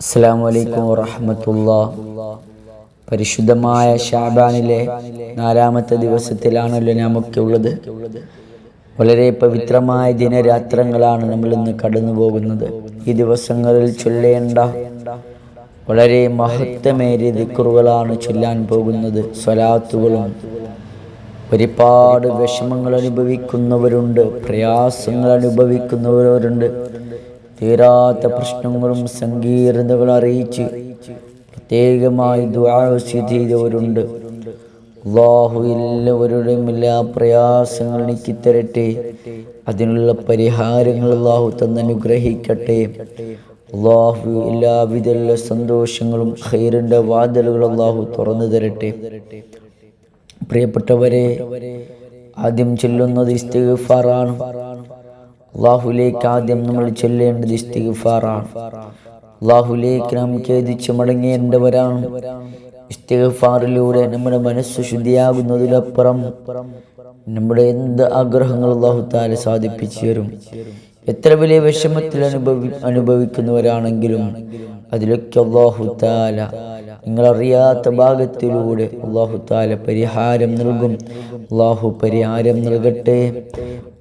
അസ്സാം വലൈക്കും വറഹമത്തുള്ള. പരിശുദ്ധമായ ഷാബാനിലെ നാലാമത്തെ ദിവസത്തിലാണല്ലോ നാമൊക്കെ ഉള്ളത്. വളരെ പവിത്രമായ ദിനരാത്രങ്ങളാണ് നമ്മൾ ഇന്ന് കടന്നു പോകുന്നത്. ഈ ദിവസങ്ങളിൽ ചൊല്ലേണ്ട വളരെ മഹത്വമേറിയ ദിക്കുറുകളാണ് ചൊല്ലാൻ പോകുന്നത്. സ്വലാത്തുകളും ഒരുപാട് വിഷമങ്ങൾ അനുഭവിക്കുന്നവരുണ്ട് പ്രയാസങ്ങൾ അനുഭവിക്കുന്നവരുണ്ട്. തീരാത്ത പ്രശ്നങ്ങളും സങ്കീർണതകളും അറിയിച്ച് പ്രത്യേകമായി ദ്വാരവരുണ്ട് എല്ലാവരുടെയും എല്ലാ പ്രയാസങ്ങൾ എനിക്ക് തരട്ടെ അതിനുള്ള പരിഹാരങ്ങൾ അള്ളാഹു തന്നനുഗ്രഹിക്കട്ടെ അള്ളാഹു എല്ലാവിധ സന്തോഷങ്ങളും ഖൈറിന്റെ വാതിലുകൾ അള്ളാഹു തുറന്നു തരട്ടെ. പ്രിയപ്പെട്ടവരെ ആദ്യം ചെല്ലുന്നത് ഇസ്തിഗ്ഫാറാണ്. അള്ളാഹുലേക്ക് ആദ്യം നമ്മൾ ചൊല്ലേണ്ടത് ഇസ്തിഗ്ഫാറാണ് അള്ളാഹുലേക്ക് നാം ഖേദിച്ച് മടങ്ങേണ്ടവരാണ്. ഇസ്തിഗ്ഫാറിലൂടെ നമ്മുടെ മനസ്സ് ശുദ്ധിയാകുന്നതിലപ്പുറം നമ്മുടെ എന്ത് ആഗ്രഹങ്ങൾ അള്ളാഹു താല സാധിപ്പിച്ചു തരും. എത്ര വലിയ വിഷമത്തിൽ അനുഭവി അനുഭവിക്കുന്നവരാണെങ്കിലും അതിലൊക്കെ അള്ളാഹു താല നിങ്ങളറിയാത്ത ഭാഗത്തിലൂടെ അള്ളാഹുത്താല പരിഹാരം നൽകും. അള്ളാഹു പരിഹാരം നൽകട്ടെ.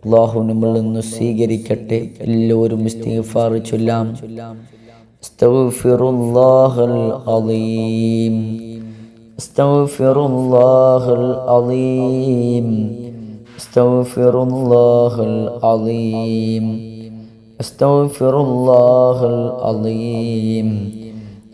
അള്ളാഹു നമ്മൾ നിന്ന് സ്വീകരിക്കട്ടെ. എല്ലാവരും ഇസ്തിഫാർ ചൊല്ലാം. അസ്തൗഫിറുല്ലാഹൽ അലീം.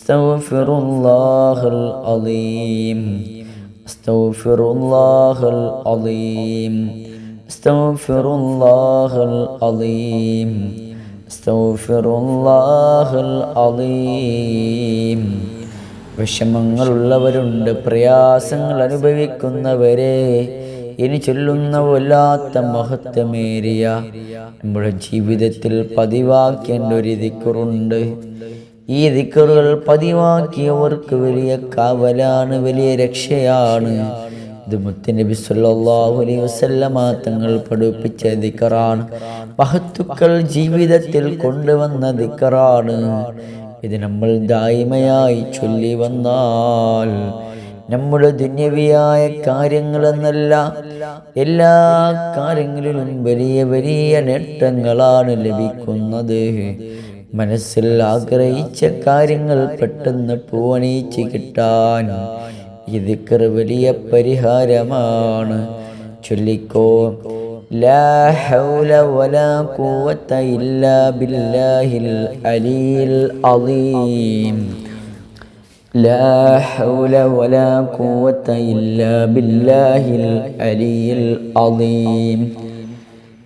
استغفر الله العظيم استغفر الله العظيم استغفر الله العظيم استغفر الله العظيم استغفر الله العظيم استغفر الله العظيم استغفر الله العظيم വിഷമങ്ങളുള്ളവരുണ്ട് പ്രയാസങ്ങൾ അനുഭവിക്കുന്നവരെ ഇനി ചൊല്ലുന്ന വല്ലാത്ത മഹത്വമേറിയ നമ്മുടെ ജീവിതത്തിൽ പതിവാക്കേണ്ട ഒരു ദിക്കറുണ്ട് ഈ ദിക്കറുകൾ പതിവാക്കിയവർക്ക് വലിയ കാവലാണ് വലിയ രക്ഷയാണ്. ഇത് വസല്ലമ തങ്ങൾ പഠിപ്പിച്ച ദിക്കറാണ്. മഹത്തുക്കൾ ജീവിതത്തിൽ കൊണ്ടുവന്ന ദിക്കറാണ്. ഇത് നമ്മൾ ദായ്മയായി ചൊല്ലി വന്നാൽ നമ്മുടെ ദുന്യവിയായ കാര്യങ്ങളെന്നല്ല എല്ലാ കാര്യങ്ങളിലും വലിയ വലിയ നേട്ടങ്ങളാണ് ലഭിക്കുന്നത്. മനസ്സിൽ ആഗ്രഹിച്ച കാര്യങ്ങൾ പെട്ടെന്ന് പൂവണീച്ച് കിട്ടാൻ ഇതിക്കർ വലിയ പരിഹാരമാണ്. ചൊല്ലിക്കോ لا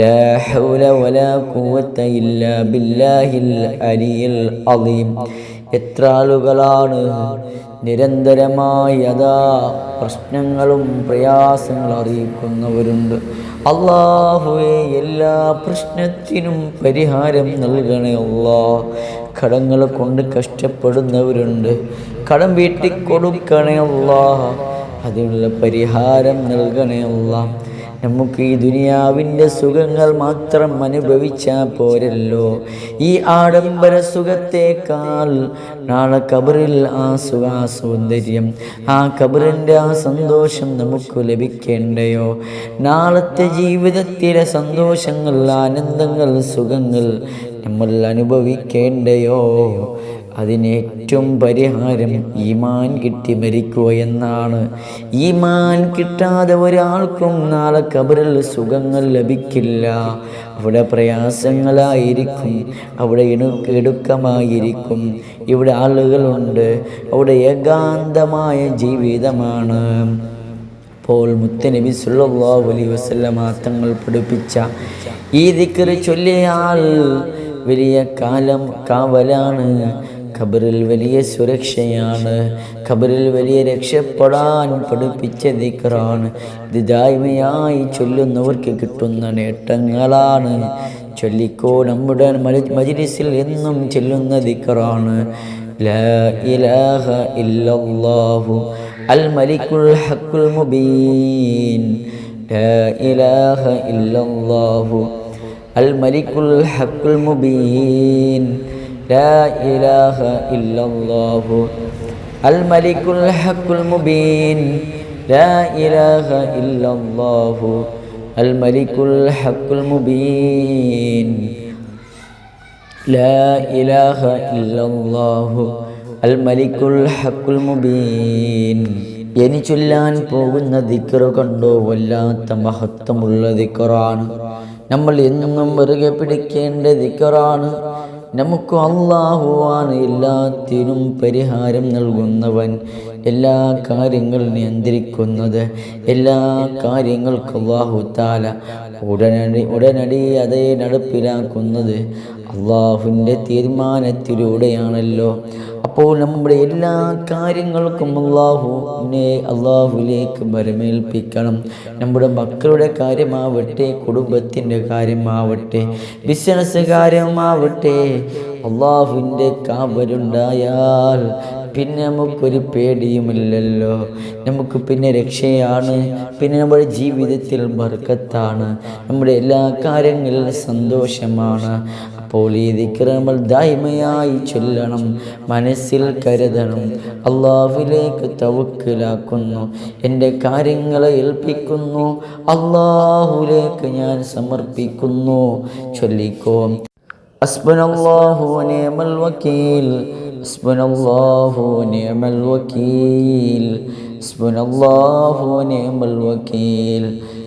لا حول ولا قوة إلا بالله العلي العظيم. എത്ര നിരന്തരമായി അതാ പ്രശ്നങ്ങളും പ്രയാസങ്ങളും അറിയിക്കുന്നവരുണ്ട്. അള്ളാഹുവെ എല്ലാ പ്രശ്നത്തിനും പരിഹാരം നൽകണേ അള്ളാ. കടങ്ങൾ കൊണ്ട് കഷ്ടപ്പെടുന്നവരുണ്ട്. കടം വീട്ടിക്കൊടുക്കണേ അള്ളാഹ അതിനുള്ള പരിഹാരം നൽകണേ അള്ളാഹ് നമുക്ക് ഈ ദുനിയാവിന്റെ സുഖങ്ങൾ മാത്രം അനുഭവിച്ചാൽ പോരല്ലോ. ഈ ആഡംബര സുഖത്തേക്കാൾ നാളെ കബറിൽ ആ സുഖ സൗന്ദര്യം ആ കബറിന്റെ ആ സന്തോഷം നമുക്ക് ലഭിക്കേണ്ടയോ? നാളത്തെ ജീവിതത്തിലെ സന്തോഷങ്ങൾ ആനന്ദങ്ങൾ സുഖങ്ങൾ നമ്മൾ അനുഭവിക്കേണ്ടയോ? അതിന് ഏറ്റവും പരിഹാരം ഈമാൻ കിട്ടി മരിക്കുക എന്നാണ്. ഈമാൻ കിട്ടാതെ ഒരാൾക്കും നാളെ കബറിൽ സുഖങ്ങൾ ലഭിക്കില്ല. അവിടെ പ്രയാസങ്ങളായിരിക്കും അവിടെ ഇണു ഇടുക്കമായിരിക്കും. ഇവിടെ ആളുകളുണ്ട് അവിടെ ഏകാന്തമായ ജീവിതമാണ്. അപ്പോൾ മുത്തനബി സുല്ലാ അലൈഹി വസല്ലമ തങ്ങൾ പഠിപ്പിച്ച ഈ ദിക്ർ ചൊല്ലിയാൽ വലിയ കാലം കാവലാണ്. ഖബറിൽ വലിയ സുരക്ഷയാണ്. ഖബറിൽ വലിയ രക്ഷപ്പെടാൻ പഠിപ്പിച്ച ദിക്റാണ്. ഇത് ദായ്മയായി ചൊല്ലുന്നവർക്ക് കിട്ടുന്ന നേട്ടങ്ങളാണ്. ചൊല്ലിക്കോ നമ്മുടെ മജിലിസിൽ എന്നും ചൊല്ലുന്ന ദിക്റാണ്. ലാ ഇലാഹ അൽ മലിക്കുൽ ഹക്കുൽ മുബീൻ. ഇലാഹ لا إله إلا الله الملك الحق المبين لا إله إلا الله الملك الحق المبين لا إله إلا الله الملك الحق المبين ഇനി ചൊല്ലാൻ പോകുന്ന ദിക്കറ് കണ്ടോ വല്ലാത്ത മഹത്വമുള്ള ദിക്കറാണ് നമ്മൾ എന്നും മുറുകെ പിടിക്കേണ്ട ദിക്കറാണ് നമുക്ക് അള്ളാഹുവാണ് എല്ലാത്തിനും പരിഹാരം നൽകുന്നവൻ എല്ലാ കാര്യങ്ങളും നിയന്ത്രിക്കുന്നത് എല്ലാ കാര്യങ്ങൾക്കും അള്ളാഹു താല ഉടനടി ഉടനടി അതേ നടപ്പിലാക്കുന്നത് അള്ളാഹുവിന്റെ തീരുമാനത്തിലൂടെയാണല്ലോ. അപ്പോൾ നമ്മുടെ എല്ലാ കാര്യങ്ങൾക്കും അള്ളാഹുവിനെ അള്ളാഹുവിലേക്ക് വരമേൽപ്പിക്കണം നമ്മുടെ മക്കളുടെ കാര്യമാവട്ടെ കുടുംബത്തിന്റെ കാര്യമാവട്ടെ ബിസിനസ് കാര്യമാവട്ടെ അള്ളാഹുവിന്റെ കാവലുണ്ടായാൽ പിന്നെ നമുക്കൊരു പേടിയുമില്ലല്ലോ. നമുക്ക് പിന്നെ രക്ഷയാണ് പിന്നെ നമ്മുടെ ജീവിതത്തിൽ ബർക്കത്താണ്. നമ്മുടെ എല്ലാ കാര്യങ്ങളിലും സന്തോഷമാണ്. അപ്പോൾ ഈ ദിക്രമൽ നമ്മൾ ദായ്മയായി ചൊല്ലണം. മനസ്സിൽ കരുതണം. അള്ളാഹുലേക്ക് തവക്കിലാക്കുന്നു എന്റെ കാര്യങ്ങളെ ഏൽപ്പിക്കുന്നു. അള്ളാഹുലേക്ക് ഞാൻ സമർപ്പിക്കുന്നു. ചൊല്ലിക്കോ. അസ്ബൻ വക്കീൽ. അസ്ബൻ വക്കീൽ. അസ്ബൻ വക്കീൽ.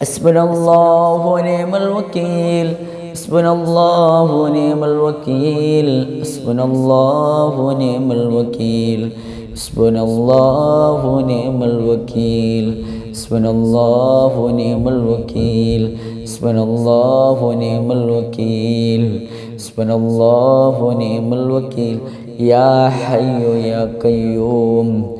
حسبنا الله ونعم الوكيل. حسبنا الله ونعم الوكيل. حسبنا الله ونعم الوكيل. حسبنا الله ونعم الوكيل. حسبنا الله ونعم الوكيل. حسبنا الله ونعم الوكيل. حسبنا الله ونعم الوكيل. يا حي يا قيوم.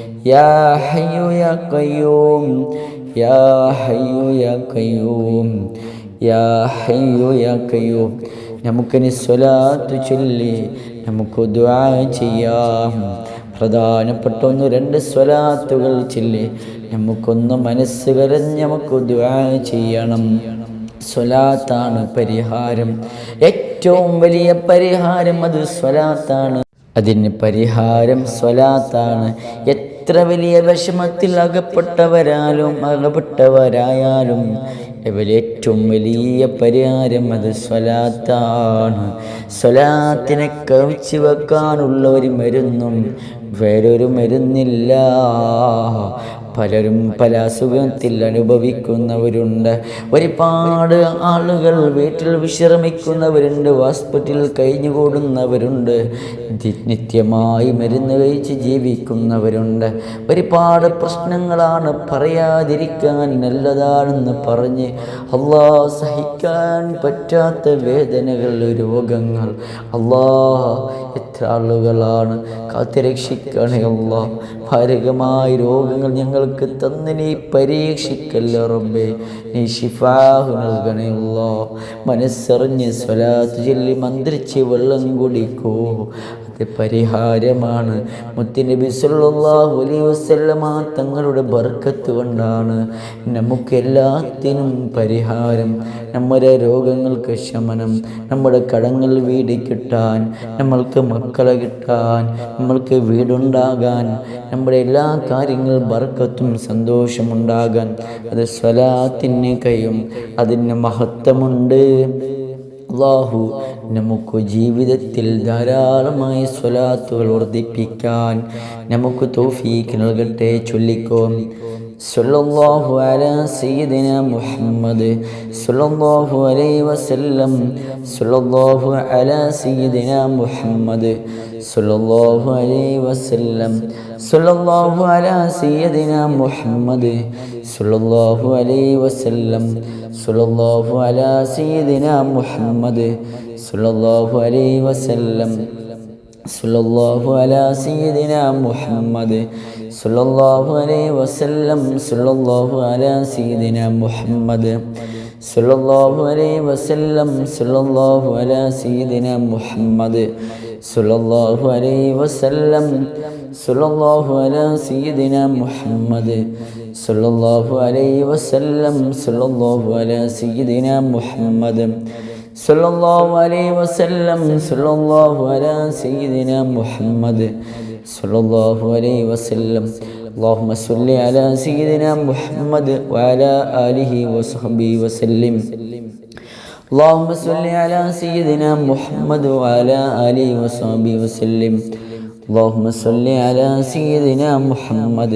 يا حي يا قيوم يا حي يا قيوم يا حي يا قيوم നമുക്കിനി സ്വലാത്ത് ചൊല്ലി നമുക്ക് ദുആ ചെയ്യാം പ്രധാനപ്പെട്ട ഒന്ന് രണ്ട് സ്വലാത്തുകൾ ചൊല്ലി നമുക്കൊന്ന് മനസ്സ് കരഞ്ഞ് നമുക്ക് ദുആ ചെയ്യണം സ്വലാത്താണ് പരിഹാരം ഏറ്റവും വലിയ പരിഹാരം അത് സ്വലാത്താണ് അതിന് പരിഹാരം സ്വലാത്താണ് എത്ര വലിയ വിഷമത്തിൽ അകപ്പെട്ടവരാലും അകപ്പെട്ടവരായാലും ഏറ്റവും വലിയ പരിഹാരം അത് സ്വലാത്താണ്. സ്വലാത്തിനെ കവിച്ചു വെക്കാനുള്ള ഒരു മരുന്നും വേറൊരു മരുന്നില്ല. പലരും പല അസുഖത്തിൽ അനുഭവിക്കുന്നവരുണ്ട്. ഒരുപാട് ആളുകൾ വീട്ടിൽ വിശ്രമിക്കുന്നവരുണ്ട് ഹോസ്പിറ്റലിൽ കഴിഞ്ഞുകൂടുന്നവരുണ്ട് നിത്യമായി മരുന്ന് കഴിച്ച് ജീവിക്കുന്നവരുണ്ട്. ഒരുപാട് പ്രശ്നങ്ങളാണ് പറയാതിരിക്കാൻ നല്ലതാണെന്ന് പറഞ്ഞ് അള്ളാ സഹിക്കാൻ പറ്റാത്ത വേദനകൾ രോഗങ്ങൾ. അള്ളാ എത്ര ആളുകളാണ് കാത്തിരക്ഷിക്കണേ അള്ളാ ഭാരകമായ രോഗങ്ങൾ ഞങ്ങൾക്ക് തന്ന് നീ പരീക്ഷിക്കല്ല റബ്ബേ. നീ ഷിഫാഹു നൽകണേ അള്ളാ മനസ്സറിഞ്ഞ് സ്വലാത്ത് ചൊല്ലി മന്ത്രിച്ച് വെള്ളം കുടിക്കൂ. അത് പരിഹാരമാണ്. മുത്തിനബി സല്ലല്ലാഹു അലൈഹി വസല്ലമ തങ്ങളുടെ ബർക്കത്ത് കൊണ്ടാണ് നമുക്കെല്ലാത്തിനും പരിഹാരം. നമ്മുടെ രോഗങ്ങൾക്ക് ശമനം നമ്മുടെ കടങ്ങൾ വീടി കിട്ടാൻ നമ്മൾക്ക് മക്കളെ കിട്ടാൻ നമ്മൾക്ക് വീടുണ്ടാകാൻ നമ്മുടെ എല്ലാ കാര്യങ്ങൾ ബർക്കത്തും സന്തോഷമുണ്ടാകാൻ. അത് സ്വലാത്തിന് കഴിയും. അതിന് മഹത്വമുണ്ട്. അള്ളാഹു നമുക്ക് ജീവിതത്തിൽ ധാരാളമായി സ്വലാത്തുകൾ വർദ്ധിപ്പിക്കാൻ നമുക്ക് തൗഫീക്ക് നൽകട്ടെ ചൊല്ലിക്കോം. സല്ലല്ലാഹു അലാ സയ്യിദിന മുഹമ്മദ് സല്ലല്ലാഹു അലൈഹി വസല്ലം. സല്ലല്ലാഹു അലാ സയ്യിദിന മുഹമ്മദ് സല്ലല്ലാഹു അലൈഹി വസല്ലം. സല്ലല്ലാഹു അലാ സയ്യിദിന മുഹമ്മദ് സുലല്ലാഹു അലൈ വസല്ലം സുലല്ലാഹു അലാ സീദിന മുഹമ്മദ് സുലല്ലാഹു അലൈ വസല്ലം സുലല്ലാഹു അലാ സീദിന മുഹമ്മദ് സുലല്ലാഹു അലൈ വസല്ലം സുലല്ലാഹു അലാ സീദിന മുഹമ്മദ് സുലല്ലാഹു അലൈ വസല്ലം സുലല്ലാഹു അലാ സീദിന മുഹമ്മദ് സുലല്ലാഹു അലൈ വസല്ലം സുലല്ലാഹു അലാ സീദിന മുഹമ്മദ് صلى الله عليه وسلم صلى الله على سيدنا محمد صلى الله عليه وسلم صلى الله على سيدنا محمد صلى الله عليه وسلم اللهم صل على سيدنا محمد وعلى آله وصحبه وسلم اللهم صل على سيدنا محمد وعلى آله وصحبه وسلم اللهم صل على سيدنا محمد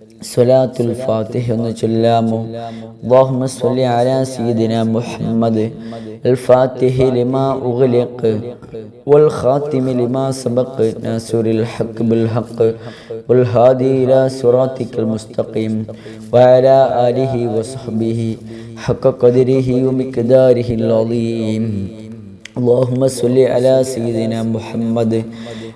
സ്വലാത്തുൽ ഫാത്തിഹ എന്ന് ചൊല്ലാമോ? അല്ലാഹുമ്മ സ്വല്ലി അലാ സയ്യിദിന മുഹമ്മദ് അൽ ഫാത്തിഹ ലിമാ ഉഗ്ലിഖ് വൽ ഖാതിമ ലിമാ സബഖ് നാസുറിൽ ഹഖ് ബിൽ ഹഖ് വൽ ഹാദി ഇലാ സിറാത്തിക്കൽ മുസ്തഖീം വഅലാ ആലിഹി വസ്ഹബിഹി ഹഖ ഖദരിഹി വമിഖ്ദാരിഹി അളീം അല്ലാഹുമ്മ صل അലാ سيدنا മുഹമ്മദ്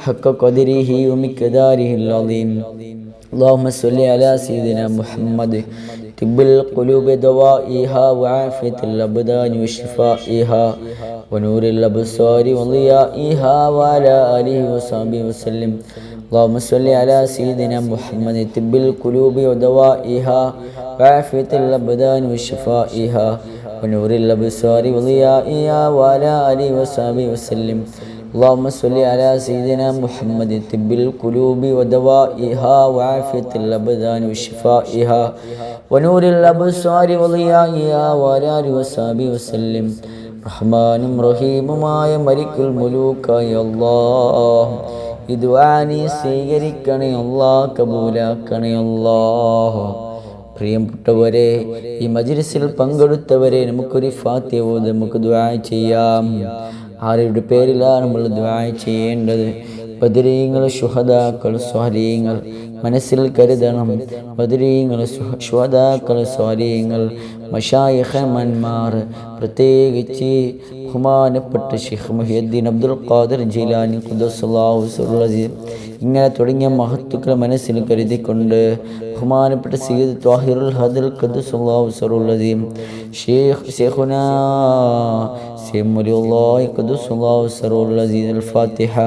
حق قدره ومقداره العظيم. اللهم صل على سيدنا محمد. طب القلوب دوائها وعافية الأبدان وشفائها ونور الأبصار وضيائها وعلى آله وصحبه وسلم. اللهم صل على سيدنا محمد. طب القلوب ودوائها وعافية الأبدان وشفائها ونور الأبصار وضيائها وعلى آله وصحبه وسلم. اللهم صل على سيدنا محمد طب القلوب ودوائها وعافية الأبدان وشفائها ونور الأبصار وضيائها وعلى آله وصحبه وسلم റഹ്മാനും റഹീമുമായ മരിക്കുൽ മുലൂക്കായ അല്ലാഹ് ഇത് നീ സ്വീകരിക്കണേ അല്ലാ കബൂലാക്കണേ അല്ലാഹ് പ്രിയപ്പെട്ടവരെ ഈ മജ്ലിസിൽ പങ്കെടുത്തവരെ നമുക്കൊരു ഫാത്യ ഓത് നമുക്ക് ദ്വാ ചെയ്യാം ആരുടെ പേരിലാണ് നമ്മൾ ദ്വായ ചെയ്യേണ്ടത്. ബദരീങ്ങൾ ശുഹദാക്കൾ സ്വാലീങ്ങൾ മനസ്സിൽ കരുതണം. ബദരീങ്ങൾ ശുഹദാക്കൾ സ്വാലീങ്ങൾ മഷായഹമന്മാർ പ്രത്യേകിച്ച് ബഹുമാനപ്പെട്ട ഷെയ്ഖ് മുഹിയുദ്ദീൻ അബ്ദുൽ ഖാദർ ജിലാനി ഖുദസ്ലാഹുസുള്ളത് ഇങ്ങനെ തുടങ്ങിയ മഹത്തുക്കളെ മനസ്സിൽ കരുതിക്കൊണ്ട് ബഹുമാനപ്പെട്ട സീദ് ത്വാഹിറുൽ ഹദൽ ഖുദസ്ലാഹുസുള്ളത് ഷെയ്ഖ് ഷെയ്ഖുന سيمري الله قدس الله سر العزيز الفاتحة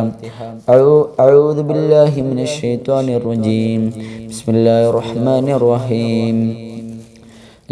أعوذ بالله من الشيطان الرجيم بسم الله الرحمن الرحيم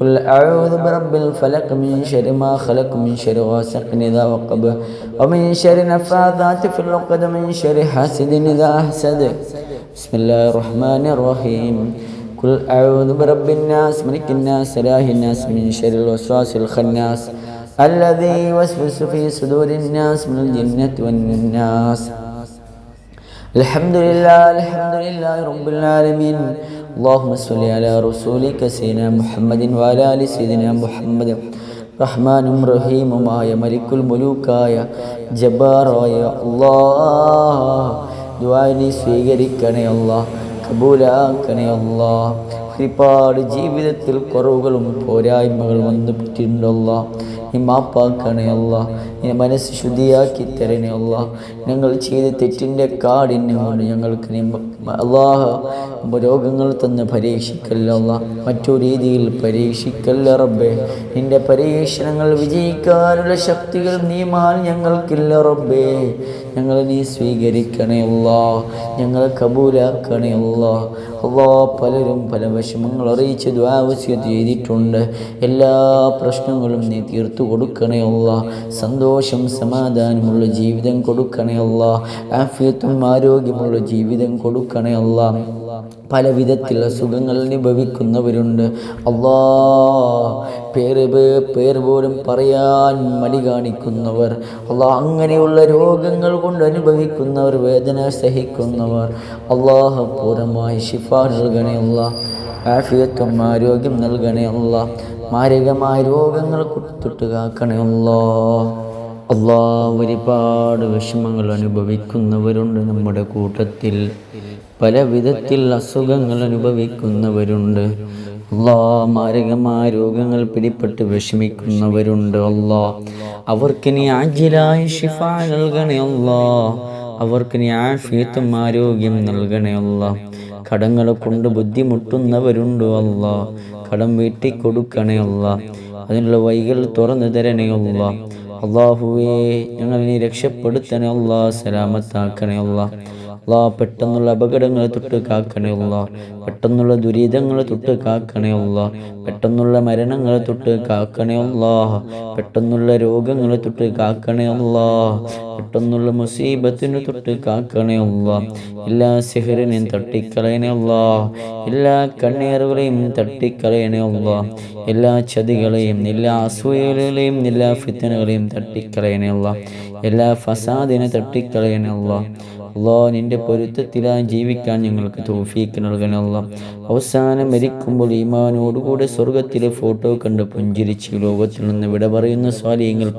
قل أعوذ برب الفلق من شر ما خلق من شر غاسق إذا وقب ومن شر نفاثات في العقد من شر حاسد إذا حسد بسم الله الرحمن الرحيم. قل أعوذ برب الناس ملك الناس إله الناس من شر الوسواس الخناس الذي يوسوس في صدور الناس من الجنة والناس. الحمد لله الحمد لله رب العالمين. اللهم صل على رسولك سيدنا محمد وعلى آل سيدنا محمد റഹ്മാനും റഹീമുമായ മലിക്കുൽ മുലൂക്കായ ജബ്ബാറായ അള്ളാഹ് ദ്വാനി സ്വീകരിക്കണേ അള്ളാഹ് കബൂലാക്കണേ അള്ളാഹ് ഒരുപാട് ജീവിതത്തിൽ കുറവുകളും പോരായ്മകൾ വന്നു പറ്റിയിട്ടുണ്ടല്ല നീ മാപ്പാക്കണേ അല്ല നീ മനസ്സ് ശുദ്ധിയാക്കി തരണേ അള്ളാഹ്. ഞങ്ങൾ ചെയ്ത തെറ്റിന്റെ കാഠിന്യം കൊണ്ട് ഞങ്ങൾക്ക് അള്ളാഹ രോഗങ്ങൾ തന്ന് പരീക്ഷിക്കല്ല മറ്റു രീതിയിൽ പരീക്ഷിക്കല്ല റബ്ബേ. നിന്റെ പരീക്ഷണങ്ങൾ വിജയിക്കാനുള്ള ശക്തികൾ നീ മാൽ ഞങ്ങൾക്കില്ല റബ്ബേ. ഞങ്ങൾ നീ സ്വീകരിക്കണേ അല്ലാ ഞങ്ങൾ കബൂലാക്കണേ അല്ലാ അള്ളാ പലരും പല വിഷമങ്ങൾ അറിയിച്ച് ദ്വാവശ്യം ചെയ്തിട്ടുണ്ട്. എല്ലാ പ്രശ്നങ്ങളും നീ തീർത്തു കൊടുക്കണേ അല്ല സന്തോഷം സമാധാനമുള്ള ജീവിതം കൊടുക്കണേ അല്ല. ആഫിയത്തും ആരോഗ്യമുള്ള ജീവിതം കൊടുക്കണേ അല്ല. പല വിധത്തിലുള്ള സുഖങ്ങൾ അനുഭവിക്കുന്നവരുണ്ട്. അള്ളാ പേര് പേര് പോലും പറയാൻ മടി കാണിക്കുന്നവർ. അള്ളാ അങ്ങനെയുള്ള രോഗങ്ങൾ കൊണ്ട് അനുഭവിക്കുന്നവർ വേദന സഹിക്കുന്നവർ. അള്ളാഹ പൂർണമായി ഷിഫ നൽകണേ ആഫിയത്വം ആരോഗ്യം നൽകണേ അല്ല. മാരകമായ രോഗങ്ങൾ തൊട്ട് കാക്കണേ അല്ലോ. അള്ളാ ഒരുപാട് വിഷമങ്ങൾ അനുഭവിക്കുന്നവരുണ്ട് നമ്മുടെ കൂട്ടത്തിൽ. പല വിധത്തിൽ അസുഖങ്ങൾ അനുഭവിക്കുന്നവരുണ്ട്. അള്ളാ മാരകമായ രോഗങ്ങൾ പിടിപ്പെട്ട് വിഷമിക്കുന്നവരുണ്ട്. അള്ളാ അവർക്ക് നീ ആജിലായി ഷിഫ നൽകണേ അള്ളാ അവർക്ക് നീ ആഫിയത്തും ആരോഗ്യം നൽകണേ അള്ളാ കടങ്ങളെ കൊണ്ട് ബുദ്ധിമുട്ടുന്നവരുണ്ട് അള്ളാ കടം വീട്ടിക്കൊടുക്കണേ അള്ളാ അതിനുള്ള വൈകൾ തുറന്നു തരണേ അള്ളാ അള്ളാഹുവേ ഞങ്ങൾ രക്ഷപ്പെടുത്തണേ അള്ളാഹ് സലാമത്താക്കണേ അള്ളാ അള്ളാ പെട്ടെന്നുള്ള അപകടങ്ങൾ തൊട്ട് കാക്കണേ പെട്ടെന്നുള്ള ദുരിതങ്ങൾ തൊട്ട് കാക്കണേ പെട്ടെന്നുള്ള മരണങ്ങൾ തൊട്ട് കാക്കണേ പെട്ടെന്നുള്ള രോഗങ്ങൾ തൊട്ട് കാക്കണേ പെട്ടെന്നുള്ള മുസീബത്തിന് തൊട്ട് കാക്കണേ എല്ലാ സിഹറിനെയും തട്ടിക്കളയണേ അല്ലാ എല്ലാ കണ്ണീറുകളെയും തട്ടിക്കളയണേ അല്ലാ എല്ലാ ചതികളെയും എല്ലാ അസൂയകളെയും എല്ലാ ഫിത്തനുകളെയും തട്ടിക്കളയണേ അല്ലാ എല്ലാ ഫസാദിനെ തട്ടിക്കളയണേ അല്ലാ അള്ളാ നിന്റെ പൊരുത്തത്തിലായി ജീവിക്കാൻ ഞങ്ങൾക്ക് തോഫീക്ക് നൽകണമല്ല അവസാനം മരിക്കുമ്പോൾ ഈമാനോടുകൂടെ സ്വർഗത്തിലെ ഫോട്ടോ കണ്ട് പുഞ്ചിരിച്ച് ലോകത്തിൽ നിന്ന് വിട പറയുന്ന സ്വാലിയങ്ങൾ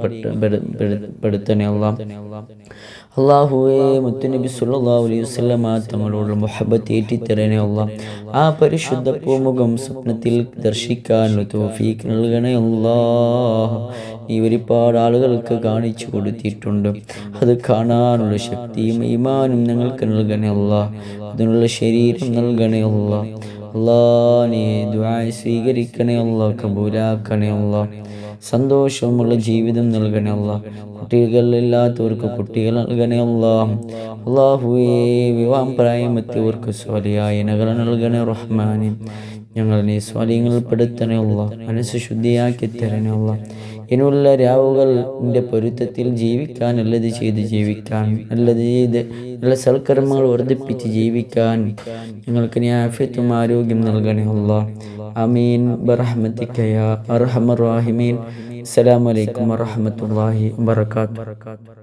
പെടുത്തണേ അല്ല അള്ളാഹുവേ മുത്തുനബി സുല്ലാ അലൈഹി വസല്ലമ തങ്ങളോട് മുഹബത്ത് ഏറ്റിത്തരണേ അല്ല ആ പരിശുദ്ധ പൂമുഖം സ്വപ്നത്തിൽ ദർശിക്കാനുള്ള തോഫീക്ക് നൽകണേ അല്ലാ നീ ഒരുപാട് ആളുകൾക്ക് കാണിച്ചു കൊടുത്തിട്ടുണ്ട്. അത് കാണാനുള്ള ശക്തിയും ഈമാനും ഞങ്ങൾക്ക് നൽകണേ അതിനുള്ള ശരീരം നൽകണേ അല്ല. അല്ലാ നീ ദ്വാ സ്വീകരിക്കണേ സന്തോഷമുള്ള ജീവിതം നൽകണേ അല്ല. കുട്ടികളില്ലാത്തവർക്ക് കുട്ടികൾ നൽകണേ അല്ല. അള്ളാഹുവേ വിവാഹം പ്രായമെത്തിയവർക്ക് സ്വലിയായ നഗര നൽകണേ റഹ്മാനെ. ഞങ്ങളെ സ്വാലിയങ്ങൾ പെടുത്തണേ ഉള്ള മനസ്സ് ശുദ്ധിയാക്കി തരണേ അല്ല. ഇനിയുള്ള രാവുകൾ എന്റെ പൊരുത്തത്തിൽ ജീവിക്കാൻ നല്ലത് ചെയ്ത് ജീവിക്കാൻ നല്ലത് ചെയ്ത് നല്ല സൽക്കർമ്മങ്ങൾ വർദ്ധിപ്പിച്ച് ജീവിക്കാൻ നിങ്ങൾക്ക് നീ ആഫ്യത്തും ആരോഗ്യം നൽകണേ അല്ല. അമീൻ ബറഹ്മത്തിക്കയ അർഹമർ റാഹിമീൻ. അസ്സലാമലൈക്കും അലൈക്കും വറഹ്മത്തുള്ളാഹി വബറകാതുഹു.